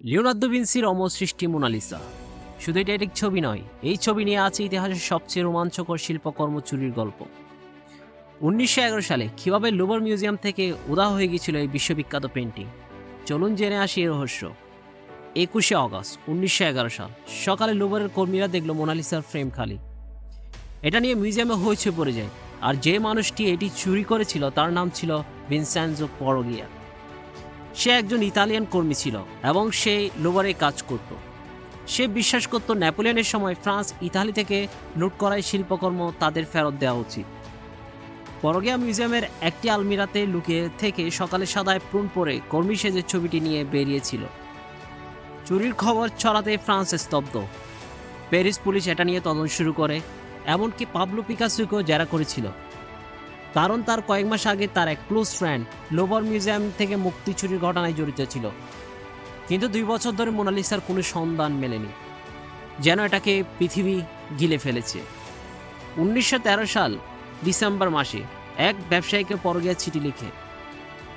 Leonardo ভিন্সির অমর সৃষ্টি Mona Lisa. শুধু এটা একটি ছবি নয়, এই ছবি নিয়ে আছে ইতিহাসের সবচেয়ে রোমাঞ্চকর শিল্পকর্ম চুরির গল্প। উনিশশো এগারো সালে কীভাবে লুবর মিউজিয়াম থেকে উদা হয়ে গিয়েছিল এই বিশ্ববিখ্যাত পেন্টিং চলুন জেনে আসি এর রহস্য। একুশে অগস্ট, উনিশশো এগারো সাল, সকালে লুবরের কর্মীরা দেখল মোনালিসার ফ্রেম খালি। এটা নিয়ে মিউজিয়ামে হয়েছে পড়ে যায়, আর যে মানুষটি এটি চুরি করেছিল তার নাম ছিল ভিনসেন্জো পরগিয়া। সে একজন ইতালিয়ান কর্মী ছিল এবং সে লোবারে কাজ করত। সে বিশ্বাস করত নেপোলিয়নের সময় ফ্রান্স ইতালি থেকে লুট করায় শিল্পকর্ম তাদের ফেরত দেওয়া উচিত। পরগিয়া মিউজিয়ামের একটি আলমিরাতে লুকিয়ে থেকে সকালে সাদায় প্রুন পরে কর্মী সেজের ছবিটি নিয়ে বেরিয়েছিল। চুরির খবর ছড়াতে ফ্রান্স স্তব্ধ। প্যারিস পুলিশ এটা নিয়ে তদন্ত শুরু করে, এমনকি পাবলো পিকাসুকেও জেরা করেছিল। কারণ তার কয়েক মাস আগে তার এক ক্লোজ ফ্রেন্ড লোবর মিউজিয়াম থেকে মুক্তি চুরির ঘটনায় জড়িত ছিল। কিন্তু দুই বছর ধরে মোনালিসার কোনো সন্ধান মেলেনি, যেন এটাকে পৃথিবী গিলে ফেলেছে। উনিশশো তেরো সাল, ডিসেম্বর মাসে এক ব্যবসায়ীকে পরগিয়া চিঠি লিখে,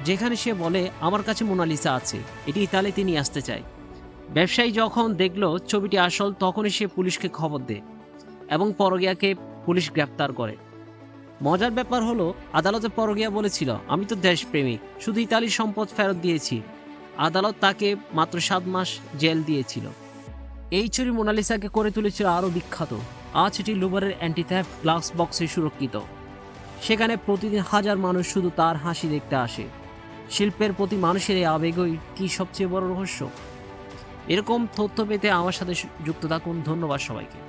যেখানে সে বলে, আমার কাছে মোনালিসা আছে, এটি ইতালিতে নিয়ে আসতে চাই ব্যবসায়ী যখন দেখল ছবিটি আসল, তখনই সে পুলিশকে খবর দেয় এবং পরগিয়াকে পুলিশ গ্রেপ্তার করে। মজার ব্যাপার হলো, আদালতে পরগিয়া বলেছিল, আমি তো দেশপ্রেমিক, শুধু ইতালির সম্পদ ফেরত দিয়েছি। আদালত তাকে মাত্র সাত মাস জেল দিয়েছিল। এই ছবি মোনালিসাকে করে তুলেছিল আরও বিখ্যাত। আজ এটি লুবারের অ্যান্টিথ্যাপ গ্লাস বক্সে সুরক্ষিত। সেখানে প্রতিদিন হাজার মানুষ শুধু তার হাসি দেখতে আসে। শিল্পের প্রতি মানুষের এই আবেগই কি সবচেয়ে বড় রহস্য? এরকম তথ্য পেতে আমার সাথে যুক্ত থাকুন, ধন্যবাদ সবাইকে।